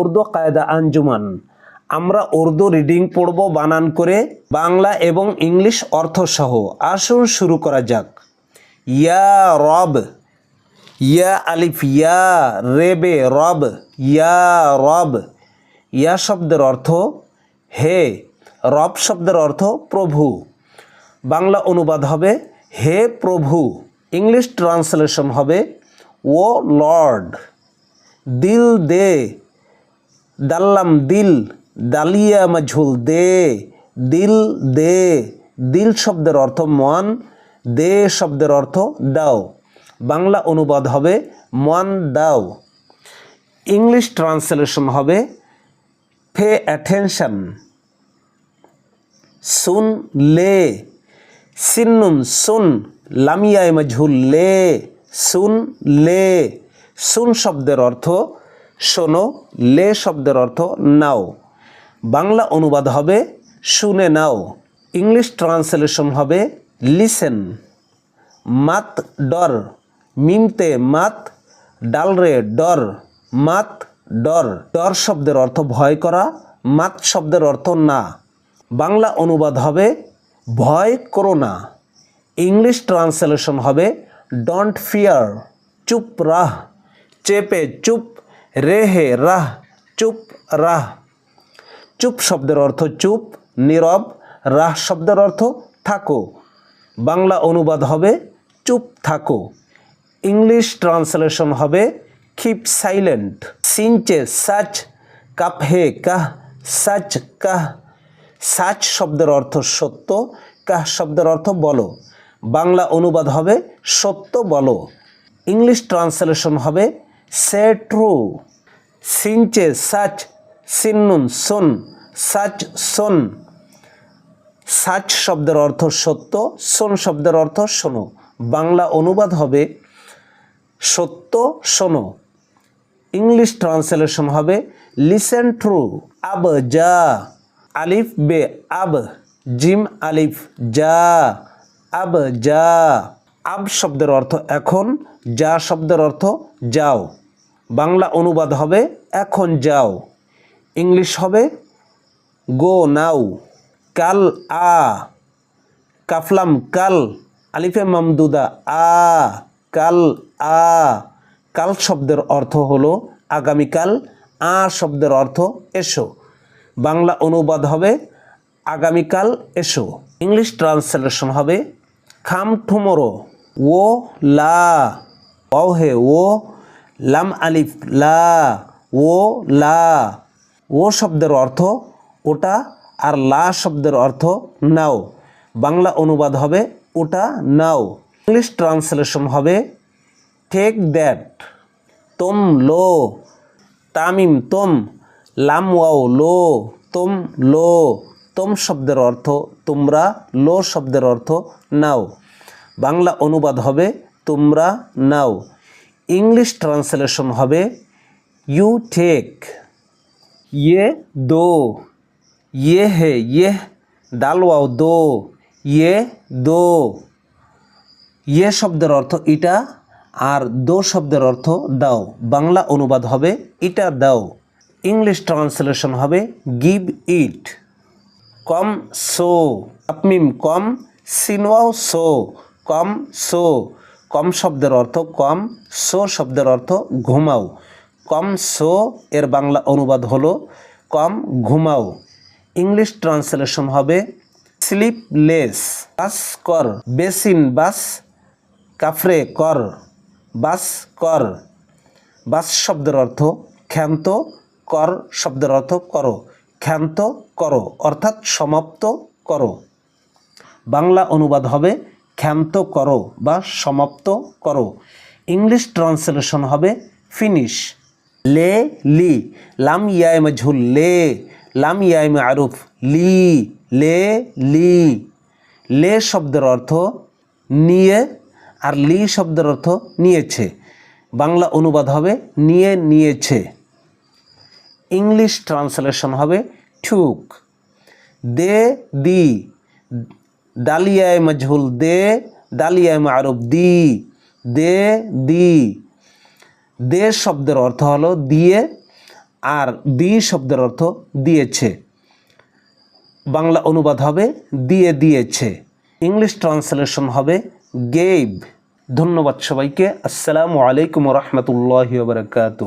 উর্দু কায়দা আঞ্জুমান। আমরা উর্দু রিডিং পড়ব বানান করে, বাংলা এবং ইংলিশ অর্থ সহ আসুন শুরু করা যাক। ইয়া রব, ইয়া আলিফ, ইয়া রেবে রব, ইয়া রব। ইয়া শব্দের অর্থ হে, রব শব্দের অর্থ প্রভু। বাংলা অনুবাদ হবে হে প্রভু। ইংলিশ ট্রান্সলেশন হবে ও লর্ড। দিল দে দাল্লাম দিল, দালিয়া মাঝুল দে, দিল দে, দিল শব্দের অর্থ মন দে শব্দের অর্থ দাও। বাংলা অনুবাদ হবে মন দাও। ইংলিশ ট্রান্সলেশন হবে পে অ্যাটেনশন। সুন লে সিন্নুন সুন, লামিয়ায় মজহুল লে, সুন লে। সুন শব্দের অর্থ শোনো, লে শব্দের অর্থ নাও। বাংলা অনুবাদ হবে, শুনে নাও। ইংলিশ ট্রান্সলেশন হবে, লিসেন। মাত ডর মিমতে মাত, ডালরে ডর, মাত ডর। ডর শব্দের অর্থ ভয় করা, মাত শব্দের অর্থ না। বাংলা অনুবাদ হবে, ভয় করো না। ইংলিশ ট্রান্সলেশন হবে, ডন্ট ফিয়ার, চুপ রাহ। চেপে চুপ রেহে, রাহ, চুপ রাহ। চুপ শব্দের অর্থ চুপ, নীরব। রাহ শব্দের অর্থ থাকো। বাংলা অনুবাদ হবে চুপ থাকো। ইংলিশ ট্রান্সলেশন হবে কিপ সাইলেন্ট সিনচে, সাচ কাপহে কাহ, সাচ কাহ। সাচ শব্দের অর্থ সত্য, কাহ শব্দের অর্থ বলো। বাংলা অনুবাদ হবে সত্য বলো। ইংলিশ ট্রান্সলেশন হবে সে ট্রু সিনচে সাচ সিন্নুন সুন সাচ সুন সাচ শব্দের অর্থ সত্য সোন শব্দের অর্থ শোনো। বাংলা অনুবাদ হবে সত্য, শোনো। ইংলিশ ট্রান্সলেশন হবে লিসেন ট্রু আব যা আলিফ বে আব জিম আলিফ যা আব যা আব শব্দের অর্থ এখন, যা শব্দের অর্থ যাও। বাংলা অনুবাদ হবে এখন যাও। ইংলিশ হবে গো নাও, কাল আ। কাফলাম কাল, আলিফে মামদুদা আ, কাল আ। কাল শব্দের অর্থ হলো আগামীকাল, আ শব্দের অর্থ এসো। বাংলা অনুবাদ হবে আগামীকাল এসো। ইংলিশ ট্রান্সলেশন হবে, খাম টুমোরো। ও লা ও হে, ও লাম আলিফ, লা, ও লা। ও শব্দের অর্থ ওটা আর লা শব্দের অর্থ নাও। বাংলা অনুবাদ হবে ওটা নাও। ইংলিশ ট্রান্সলেশন হবে টেক দ্যাট তোম লো, তামিম তোম, লাম ওয়াও লো, তোম লো। তোম শব্দের অর্থ তোমরা, লো শব্দের অর্থ নাও। বাংলা অনুবাদ হবে তোমরা নাও। ইংলিশ ট্রান্সলেশন হবে ইউ টেক। ইয়ে দো। ইয়ে হে ইয়ে ডালওয়াও দো। ইয়ে দো। ইয়ে শব্দের অর্থ ইটা আর দো শব্দের অর্থ দাও। বাংলা অনুবাদ হবে ইটা দাও। ইংলিশ ট্রান্সলেশন হবে গিভ ইট। কম সো। আপমিম কম সিনওয়াও সো। কম সো, কম শব্দের অর্থ কম, সো শব্দের অর্থ ঘুমাও। কম সো এর বাংলা অনুবাদ হলো কম ঘুমাও। ইংলিশ ট্রান্সলেশন হবে স্লিপলেস, বাস কর, বেসিন, বাস কাফরে কর, বাস কর। বাস শব্দের অর্থ ক্ষান্ত, কর শব্দের অর্থ করো। ক্ষান্ত করো, অর্থাৎ সমাপ্ত করো। বাংলা অনুবাদ হবে ক্ষান্ত করো বা সমাপ্ত করো। ইংলিশ ট্রান্সলেশন হবে ফিনিশ। লে, লি। লাম, ইয়ায় মঝুল লে, লাম, ইয়ায় আরুফ। লি, লে লি। লে শব্দের অর্থ নিয়ে আর লি শব্দের অর্থ নিয়েছে। বাংলা অনুবাদ হবে নিয়ে, নিয়েছে। ইংলিশ ট্রান্সলেশন হবে ঠুক। দে, দি। দালিয়ায় মজহুল দে, দালিয়ায় মারুফ দি, দে দি। দে শব্দের অর্থ হলো দিয়ে, আর দি শব্দের অর্থ দিয়েছে। বাংলা অনুবাদ হবে দিয়ে দিয়েছে। ইংলিশ ট্রান্সলেশন হবে গেভ ধন্যবাদ সবাইকে। আসসালামু আলাইকুম রহমতুল্লাহ বারকাতু